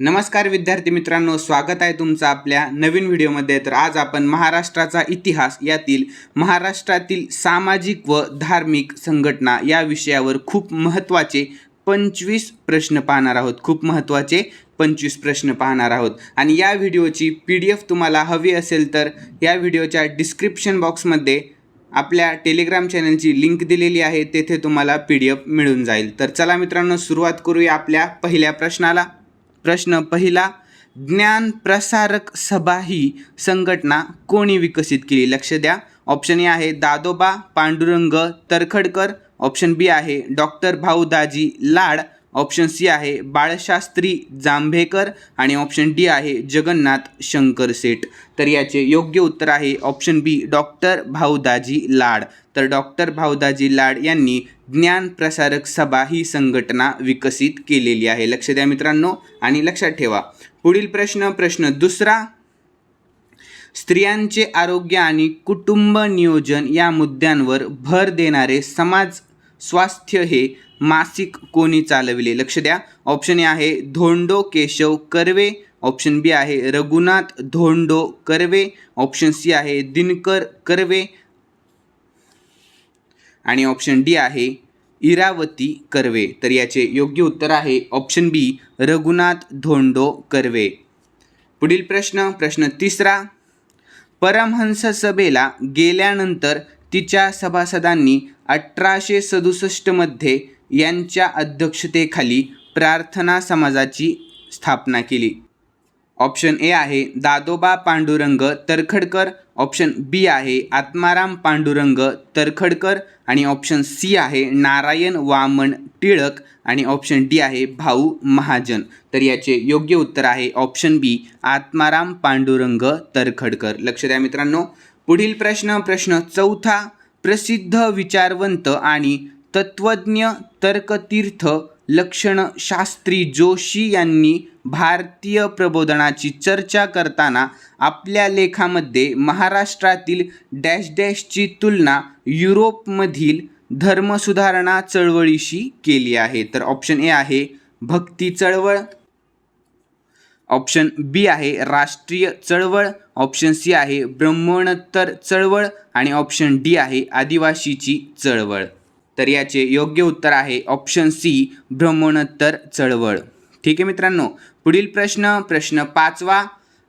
नमस्कार विद्यार्थी मित्रांनो स्वागत आहे तुमचं आपल्या नवीन व्हिडिओमध्ये. तर आज आपण महाराष्ट्राचा इतिहास यातील महाराष्ट्रातील सामाजिक व धार्मिक संघटना या विषयावर खूप महत्त्वाचे पंचवीस प्रश्न पाहणार आहोत. खूप महत्त्वाचे पंचवीस प्रश्न पाहणार आहोत. आणि या व्हिडिओची पी डी एफ तुम्हाला हवी असेल तर या व्हिडिओच्या डिस्क्रिप्शन बॉक्समध्ये आपल्या टेलिग्राम चॅनलची लिंक दिलेली आहे तेथे तुम्हाला पी डी एफ मिळून जाईल. तर चला मित्रांनो सुरुवात करूया आपल्या पहिल्या प्रश्नाला. प्रश्न. पहिला ज्ञान प्रसारक सभा ही संघटना कोणी विकसित केली? लक्ष द्या. ऑप्शन ए आहे दादोबा पांडुरंग तरखडकर. ऑप्शन बी आहे doctor Bhaudaji Lad. Option C आहे बाळशास्त्री जांभेकर आणि ऑप्शन डी आहे जगन्नाथ शंकर सेठ. तर याचे योग्य उत्तर आहे ऑप्शन बी डॉक्टर भाऊदाजी लाड. तर डॉक्टर भाऊदाजी लाड यांनी ज्ञान प्रसारक सभा ही संघटना विकसित केलेली आहे. लक्ष द्या मित्रांनो आणि लक्षात ठेवा. पुढील प्रश्न प्रश्न दुसरा. स्त्रियांचे आरोग्य आणि कुटुंब नियोजन या मुद्द्यांवर भर देणारे समाज स्वास्थ्य हे मासिक कोणी चालविले? लक्ष द्या. ऑप्शन ए आहे धोंडो केशव कर्वे. ऑप्शन बी आहे रघुनाथ धोंडो कर्वे. ऑप्शन सी आहे दिनकर कर्वे. आणि ऑप्शन डी आहे इरावती कर्वे. तर याचे योग्य उत्तर आहे ऑप्शन बी रघुनाथ धोंडो कर्वे. पुढील प्रश्न प्रश्न तिसरा. परमहंस सभेला गेल्यानंतर तिच्या सभासदांनी अठराशे सदुसष्टमध्ये यांच्या अध्यक्षतेखाली प्रार्थना समाजाची स्थापना केली. ऑप्शन ए आहे दादोबा पांडुरंग तरखडकर ऑप्शन बी आहे आत्माराम पांडुरंग तरखडकर आणि ऑप्शन सी आहे नारायण वामन टिळक आणि ऑप्शन डी आहे भाऊ महाजन. तर याचे योग्य उत्तर आहे ऑप्शन बी आत्माराम पांडुरंग तरखडकर. लक्ष द्या मित्रांनो. पुढील प्रश्न प्रश्न चौथा प्रसिद्ध विचारवंत आणि तत्वज्ञ तर्कतीर्थ लक्षण शास्त्री जोशी यांनी भारतीय प्रबोधनाची चर्चा करताना आपल्या लेखामध्ये महाराष्ट्रातील डॅश डॅशची तुलना युरोपमधील धर्मसुधारणा चळवळीशी केली आहे. तर ऑप्शन ए आहे भक्ती चळवळ. ऑप्शन बी आहे राष्ट्रीय चळवळ. ऑप्शन सी आहे ब्रह्मोत्तर चळवळ. आणि ऑप्शन डी आहे आदिवासीची चळवळ. तर याचे योग्य उत्तर आहे ऑप्शन सी भ्रमणोत्तर चळवळ. ठीक आहे मित्रांनो पुढील प्रश्न प्रश्न पाचवा.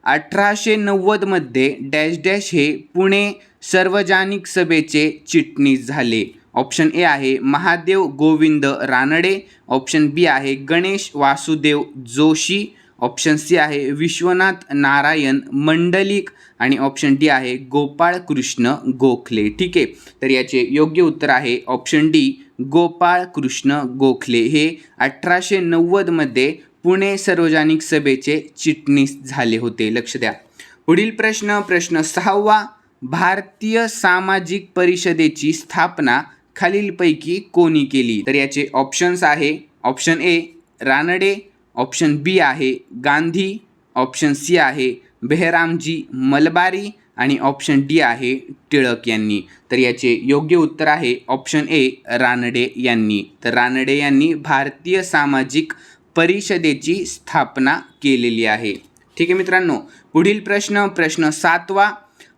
अठराशे नव्वदमध्ये डॅश डॅश हे पुणे सार्वजनिक सभेचे चिटणीस झाले. ऑप्शन ए आहे महादेव गोविंद रानडे. ऑप्शन बी आहे गणेश वासुदेव जोशी. ऑप्शन सी आहे विश्वनाथ नारायण मंडलिक आणि ऑप्शन डी आहे गोपाळ कृष्ण गोखले. ठीक आहे? तर याचे योग्य उत्तर आहे ऑप्शन डी गोपाळ कृष्ण गोखले. हे अठराशे नव्वदमध्ये पुणे सार्वजनिक सभेचे चिटणीस झाले होते. लक्ष द्या. पुढील प्रश्न प्रश्न सहावा. भारतीय सामाजिक परिषदेची स्थापना खालीलपैकी कोणी केली? तर याचे ऑप्शन्स आहे option A Ranade option B आहे गांधी ऑप्शन सी आहे बेहरामजी मलबारी आणि ऑप्शन डी आहे टिळक यांनी. तर याचे योग्य उत्तर आहे ऑप्शन ए रानडे यांनी. तर रानडे यांनी भारतीय सामाजिक परिषदेची स्थापना केलेली आहे. ठीक आहे मित्रांनो पुढील प्रश्न प्रश्न सातवा.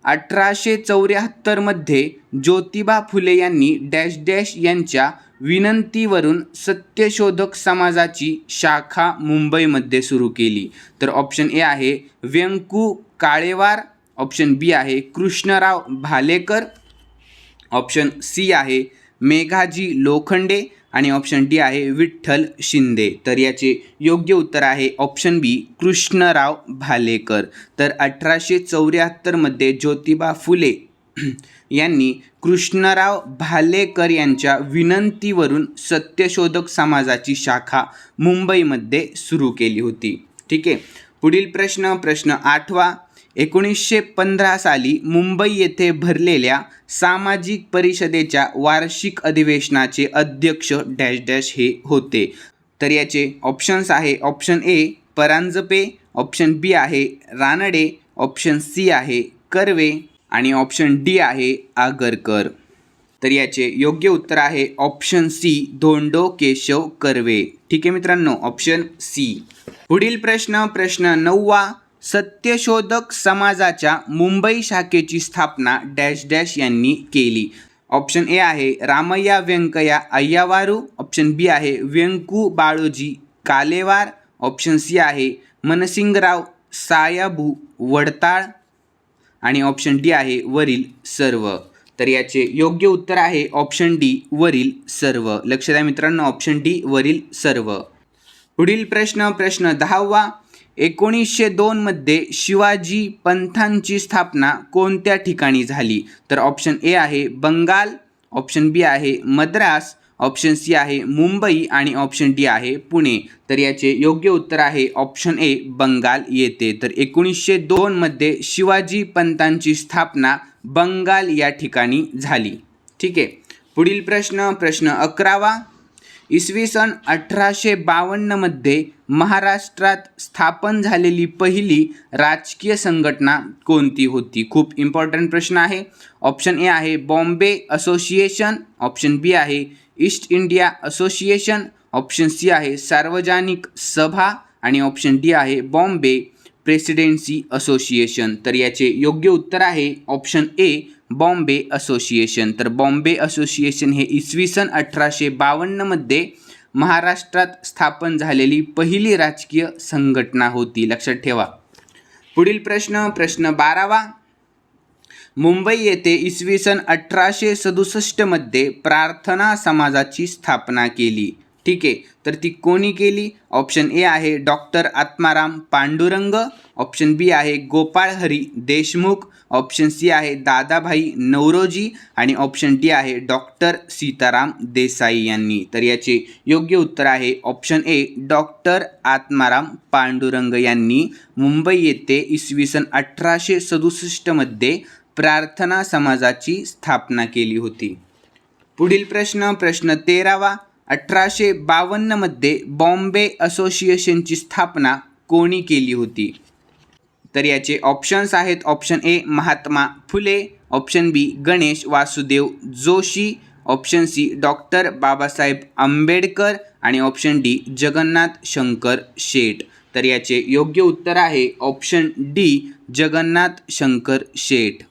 अठराशे चौऱ्याहत्तरमध्ये ज्योतिबा फुले यांनी डॅश डॅश यांच्या विनंतीवरून सत्यशोधक समाजाची शाखा मुंबईमध्ये सुरू केली. तर ऑप्शन ए आहे व्यंकू काळेवार ऑप्शन बी आहे कृष्णराव भालेकर ऑप्शन सी आहे मेघाजी लोखंडे आणि ऑप्शन डी आहे विठ्ठल शिंदे. तर याचे योग्य उत्तर आहे ऑप्शन बी कृष्णराव भालेकर. तर अठराशे चौऱ्याहत्तरमध्ये ज्योतिबा फुले यांनी कृष्णराव भालेकर यांच्या विनंतीवरून सत्यशोधक समाजाची शाखा मुंबईमध्ये सुरू केली होती. ठीक आहे? पुढील प्रश्न प्रश्न आठवा. एकोणीसशे पंधरा साली मुंबई येथे भरलेल्या सामाजिक परिषदेच्या वार्षिक अधिवेशनाचे अध्यक्ष डॅश डॅश हे होते. तर याचे ऑप्शन्स आहे option A Paranjpe option B आहे रानडे ऑप्शन सी आहे कर्वे आणि ऑप्शन डी आहे आगरकर. तर याचे योग्य उत्तर आहे ऑप्शन सी धोंडो केशव कर्वे. ठीक आहे मित्रांनो ऑप्शन सी पुढील प्रश्न प्रश्न नववा. सत्यशोधक समाजाच्या मुंबई शाखेची स्थापना डॅश डॅश यांनी केली. ऑप्शन ए आहे रामय्या व्यंकय्या अय्यावारू. ऑप्शन बी आहे व्यंकू बाळोजी कालेवार. ऑप्शन सी आहे मनसिंगराव सायाबू वडताळ. आणि ऑप्शन डी आहे वरील सर्व. तर याचे योग्य उत्तर आहे ऑप्शन डी वरील सर्व. लक्ष द्या मित्रांनो ऑप्शन डी वरील सर्व. पुढील प्रश्न प्रश्न दहावा. एकोणीसशे दोनमध्ये शिवाजी पंथांची स्थापना कोणत्या ठिकाणी झाली? तर ऑप्शन ए आहे बंगाल ऑप्शन बी आहे मद्रास ऑप्शन सी आहे मुंबई आणि ऑप्शन डी आहे पुणे. तर याचे योग्य उत्तर आहे ऑप्शन ए बंगाल येते. तर एकोणीसशे दोनमध्ये शिवाजी पंतांची स्थापना बंगाल या ठिकाणी झाली. ठीक आहे. पुढील प्रश्न प्रश्न अकरावा. इसवी सन अठराशे बावन्नमध्ये महाराष्ट्रात स्थापन झालेली पहिली राजकीय संघटना कोणती होती? खूप इम्पॉर्टंट प्रश्न आहे. ऑप्शन ए आहे बॉम्बे असोसिएशन ऑप्शन बी आहे East India Association option C आहे सार्वजनिक सभा. आणि ऑप्शन डी आहे बॉम्बे प्रेसिडेन्सी असोसिएशन तर याचे योग्य उत्तर आहे ऑप्शन ए बॉम्बे असोसिएशन. तर बॉम्बे असोसिएशन हे इसवी सन अठराशे बावन्नमध्ये महाराष्ट्रात स्थापन झालेली पहिली राजकीय संघटना होती. लक्षात ठेवा. पुढील प्रश्न प्रश्न बारावा. मुंबई येथे इसवी सन अठराशे सदुसष्टमध्ये प्रार्थना समाजाची स्थापना केली. ठीक आहे. तर ती कोणी केली? ऑप्शन ए आहे doctor Atmaram Pandurang. Option B आहे गोपाळ हरी देशमुख ऑप्शन सी आहे दादाभाई नवरोजी आणि ऑप्शन डी आहे डॉक्टर सीताराम देसाई यांनी. तर याचे योग्य उत्तर आहे option A doctor Atmaram Pandurang यांनी मुंबई येथे इसवी सन अठराशे सदुसष्टमध्ये प्रार्थना समाजाची स्थापना केली होती. पुढील प्रश्न प्रश्न तेरावा अठराशे बावन्नमध्ये बॉम्बे असोसिएशनची स्थापना कोणी केली होती? तर याचे ऑप्शन्स आहेत. Option A Mahatma Phule. Option B Ganesh Vasudev Joshi. Option C doctor Babasaheb Ambedkar. आणि ऑप्शन डी जगन्नाथ शंकर शेठ. तर याचे योग्य उत्तर आहे. Option D Jagannath Shankar Sheth.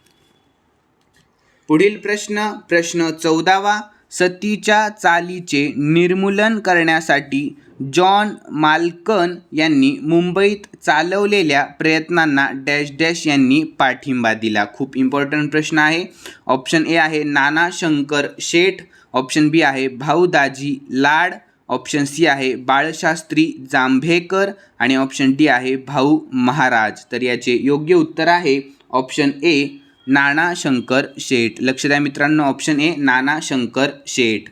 पुढील प्रश्न प्रश्न चौदावा. सतीच्या चालीचे निर्मूलन करण्यासाठी जॉन माल्कन यांनी मुंबईत चालवलेल्या प्रयत्नांना डॅश डॅश यांनी पाठिंबा दिला. खूप इम्पॉर्टंट प्रश्न आहे. ऑप्शन ए आहे नाना शंकर शेठ. ऑप्शन बी आहे भाऊ दाजी लाड. ऑप्शन सी आहे बाळशास्त्री जांभेकर. आणि ऑप्शन डी आहे भाऊ महाराज. तर याचे योग्य उत्तर आहे ऑप्शन ए नाना शंकर शेठ. लक्ष द्या मित्रांनो ऑप्शन ए नाना शंकर शेठ.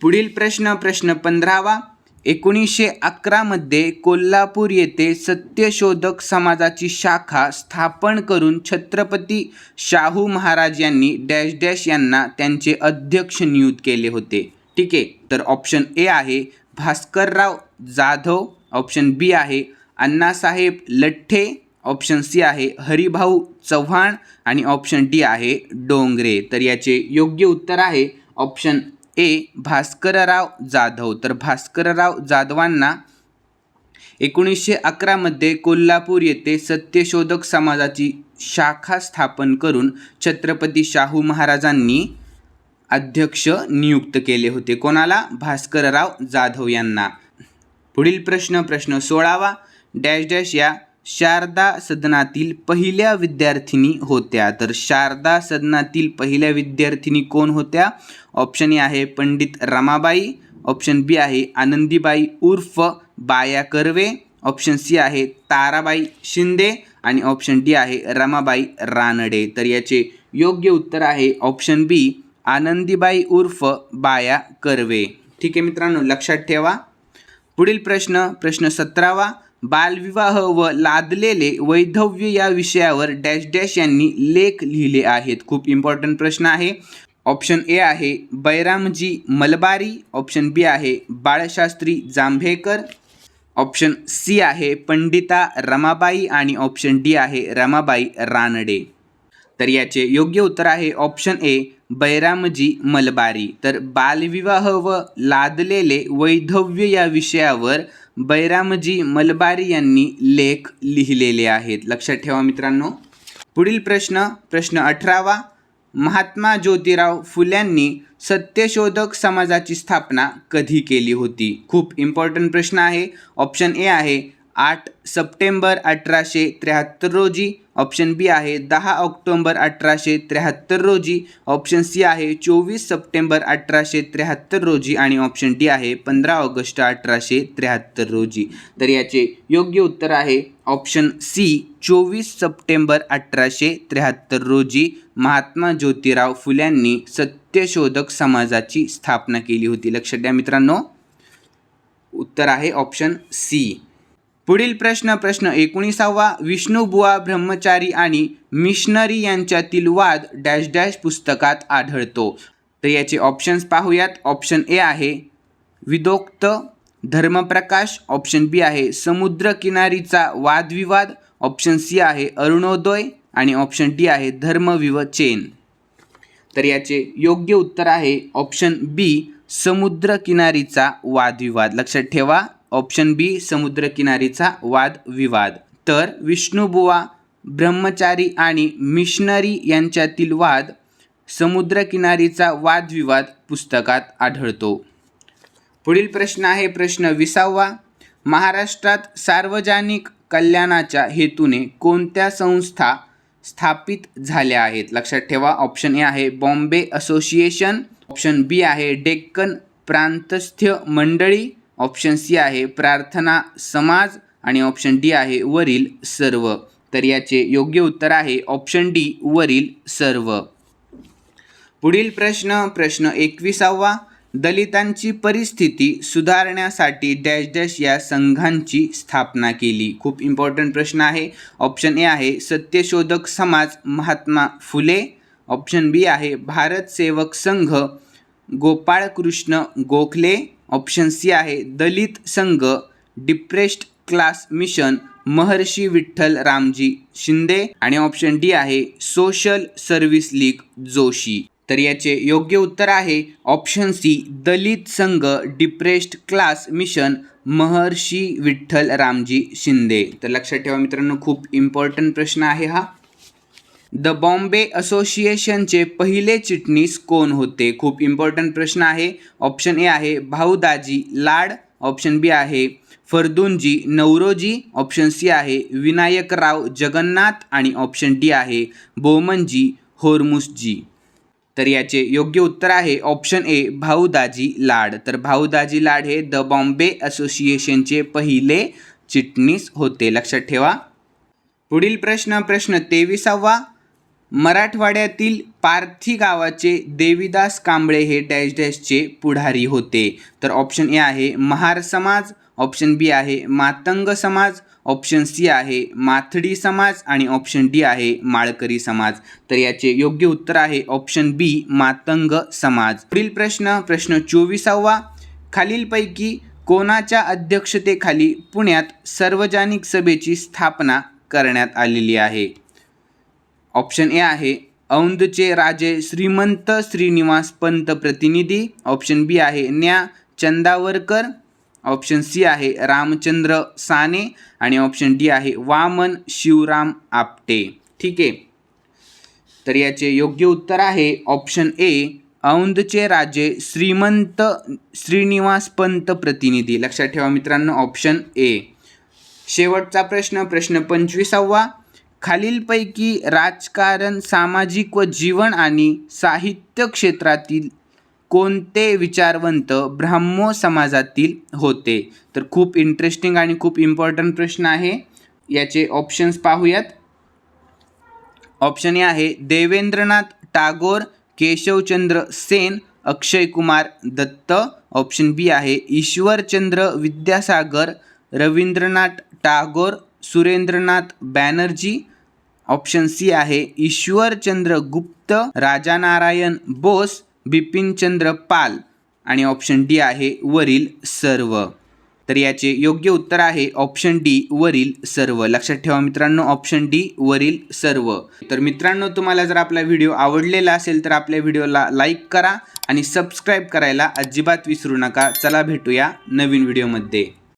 पुढील प्रश्न प्रश्न पंधरावा. एकोणीसशे अकरामध्ये कोल्हापूर येथे सत्यशोधक समाजाची शाखा स्थापन करून छत्रपती शाहू महाराज यांनी डॅश डॅश यांना त्यांचे अध्यक्ष नियुक्त केले होते. ठीक आहे तर ऑप्शन ए आहे भास्करराव जाधव ऑप्शन बी आहे अण्णासाहेब लठ्ठे ऑप्शन सी आहे हरिभाऊ चव्हाण आणि ऑप्शन डी आहे डोंगरे. तर याचे योग्य उत्तर आहे ऑप्शन ए भास्करराव जाधव. तर भास्करराव जाधवांना एकोणीसशे अकरामध्ये कोल्हापूर येथे सत्यशोधक समाजाची शाखा स्थापन करून छत्रपती शाहू महाराजांनी अध्यक्ष नियुक्त केले होते. कोणाला? भास्करराव जाधव यांना. पुढील प्रश्न प्रश्न सोळावा. डॅश डॅश या शारदा सदनातील पहिल्या विद्यार्थिनी होत्या. तर शारदा सदनातील पहिल्या विद्यार्थिनी कोण होत्या? ऑप्शन ए आहे पंडित रमाबाई. ऑप्शन बी आहे आनंदीबाई उर्फ बाया कर्वे. ऑप्शन सी आहे ताराबाई शिंदे. आणि ऑप्शन डी आहे रमाबाई रानडे. तर याचे योग्य उत्तर आहे ऑप्शन बी आनंदीबाई उर्फ बाया कर्वे. ठीक आहे मित्रांनो लक्षात ठेवा. पुढील प्रश्न प्रश्न सतरावा. बालविवाह व लादलेले वैधव्य या विषयावर डॅश डॅश यांनी लेख लिहिले आहेत. खूप इम्पॉर्टंट प्रश्न आहे. ऑप्शन ए आहे बैरामजी मलबारी. ऑप्शन बी आहे बाळशास्त्री जांभेकर. ऑप्शन सी आहे पंडिता रमाबाई. आणि ऑप्शन डी आहे रमाबाई रानडे. तर याचे योग्य उत्तर आहे ऑप्शन ए बैरामजी मलबारी. तर बालविवाह व लादलेले वैधव्य या विषयावर बैरामजी मलबारी यांनी लेख लिहिलेले आहेत. लक्षात ठेवा मित्रांनो. पुढील प्रश्न प्रश्न अठरावा. महात्मा ज्योतिराव फुल्यांनी सत्यशोधक समाजाची स्थापना कधी केली होती? खूप इम्पॉर्टंट प्रश्न आहे. ऑप्शन ए आहे आठ सप्टेंबर अठराशे त्र्याहत्तर रोजी. ऑप्शन बी आहे दहा ऑक्टोंबर अठराशे त्र्याहत्तर रोजी. ऑप्शन सी आहे चोवीस सप्टेंबर अठराशे त्र्याहत्तर रोजी. आणि ऑप्शन डी आहे पंधरा ऑगस्ट अठराशे त्र्याहत्तर रोजी. तर याचे योग्य उत्तर आहे ऑप्शन सी चोवीस सप्टेंबर अठराशे त्र्याहत्तर रोजी. महात्मा ज्योतिराव फुल्यांनी सत्यशोधक समाजाची स्थापना केली होती. लक्षात द्या मित्रांनो. उत्तर आहे ऑप्शन सी. पुढील प्रश्न प्रश्न एकोणीसावा. विष्णुबुवा ब्रह्मचारी आणि मिशनरी यांच्यातील वाद डॅश डॅश पुस्तकात आढळतो. तर याचे ऑप्शन्स पाहूयात. ऑप्शन ए आहे विदोक्त धर्मप्रकाश. ऑप्शन बी आहे समुद्रकिनारीचा वादविवाद. ऑप्शन सी आहे अरुणोदय. आणि ऑप्शन डी आहे धर्मविवचेन. तर याचे योग्य उत्तर आहे ऑप्शन बी समुद्रकिनारीचा वादविवाद. लक्षात ठेवा. ऑप्शन बी समुद्रकिनारीचा वादविवाद. तर विष्णुबुवा ब्रह्मचारी आणि मिशनरी यांच्यातील वाद समुद्रकिनारीचा वादविवाद पुस्तकात आढळतो. पुढील प्रश्न आहे प्रश्न विसावा. महाराष्ट्रात सार्वजनिक कल्याणाच्या हेतूने कोणत्या संस्था स्थापित झाल्या आहेत? लक्षात ठेवा ऑप्शन ए आहे बॉम्बे असोसिएशन ऑप्शन बी आहे डेक्कन प्रांतस्थ्य मंडळी ऑप्शन सी आहे प्रार्थना समाज आणि ऑप्शन डी आहे वरील सर्व. तर याचे योग्य उत्तर आहे ऑप्शन डी वरील सर्व. पुढील प्रश्न प्रश्न एकविसावा. दलितांची परिस्थिती सुधारण्यासाठी डॅश डॅश या संघांची स्थापना केली. खूप इम्पॉर्टंट प्रश्न आहे. ऑप्शन ए आहे सत्यशोधक समाज महात्मा फुले. ऑप्शन बी आहे भारत सेवक संघ गोपाळकृष्ण गोखले. ऑप्शन सी आहे Dalit Sangh depressed class mission Maharshi Vitthal Ramji Shinde आणि ऑप्शन डी आहे सोशल सर्व्हिस लीग जोशी. तर याचे योग्य उत्तर आहे option C Dalit Sangh depressed class mission Maharshi Vitthal Ramji Shinde. तर लक्षात ठेवा मित्रांनो खूप इम्पॉर्टंट प्रश्न आहे हा. द बॉम्बे असोसिएशनचे पहिले चिटणीस कोण होते? खूप इम्पॉर्टंट प्रश्न आहे. ऑप्शन ए आहे भाऊदाजी लाड. ऑप्शन बी आहे फरदुनजी नवरोजी. ऑप्शन सी आहे विनायकराव जगन्नाथ. आणि ऑप्शन डी आहे बोमनजी होरमुसजी. तर याचे योग्य उत्तर आहे ऑप्शन ए भाऊदाजी लाड. तर भाऊदाजी लाड हे द बॉम्बे असोसिएशनचे पहिले चिटणीस होते. लक्षात ठेवा. पुढील प्रश्न प्रश्न तेविसावा. मराठवाड्यातील पार्थी गावाचे देवीदास कांबळे हे डॅश डॅशचे पुढारी होते. तर ऑप्शन ए आहे महार समाज ऑप्शन बी आहे मातंग समाज ऑप्शन सी आहे माथडी समाज आणि ऑप्शन डी आहे माळकरी समाज. तर याचे योग्य उत्तर आहे ऑप्शन बी मातंग समाज. पुढील प्रश्न प्रश्न चोवीसावा. खालीलपैकी कोणाच्या अध्यक्षतेखाली पुण्यात सार्वजनिक सभेची स्थापना करण्यात आलेली आहे? ऑप्शन ए आहे औंधचे राजे श्रीमंत श्रीनिवास पंत प्रतिनिधी. ऑप्शन बी आहे न्या चंदावरकर. ऑप्शन सी आहे रामचंद्र साने. आणि ऑप्शन डी आहे वामन शिवराम आपटे. ठीक आहे? तर याचे योग्य उत्तर आहे ऑप्शन ए औंधचे राजे श्रीमंत श्रीनिवास पंत प्रतिनिधी. लक्षात ठेवा मित्रांनो ऑप्शन ए. शेवटचा प्रश्न प्रश्न पंचवीसावा. खालीलपैकी राजकारण सामाजिक व जीवन आणि साहित्य क्षेत्रातील कोणते विचारवंत ब्राह्मो समाजातील होते? तर खूप इंटरेस्टिंग आणि खूप इम्पॉर्टंट प्रश्न आहे. याचे ऑप्शन्स पाहूयात. ऑप्शन हे आहे देवेंद्रनाथ टागोर केशवचंद्र सेन अक्षय कुमार दत्त. ऑप्शन बी आहे ईश्वरचंद्र विद्यासागर रवींद्रनाथ टागोर सुरेंद्रनाथ बॅनर्जी. ऑप्शन सी आहे ईश्वरचंद्र गुप्त राजानारायण बोस बिपिनचंद्र पाल. आणि ऑप्शन डी आहे वरील सर्व. तर याचे योग्य उत्तर आहे ऑप्शन डी वरील सर्व. लक्षात ठेवा मित्रांनो ऑप्शन डी वरील सर्व. तर मित्रांनो तुम्हाला जर आपला व्हिडिओ आवडलेला असेल तर आपल्या व्हिडिओला लाईक करा आणि सबस्क्राईब करायला अजिबात विसरू नका. चला भेटूया नवीन व्हिडिओमध्ये.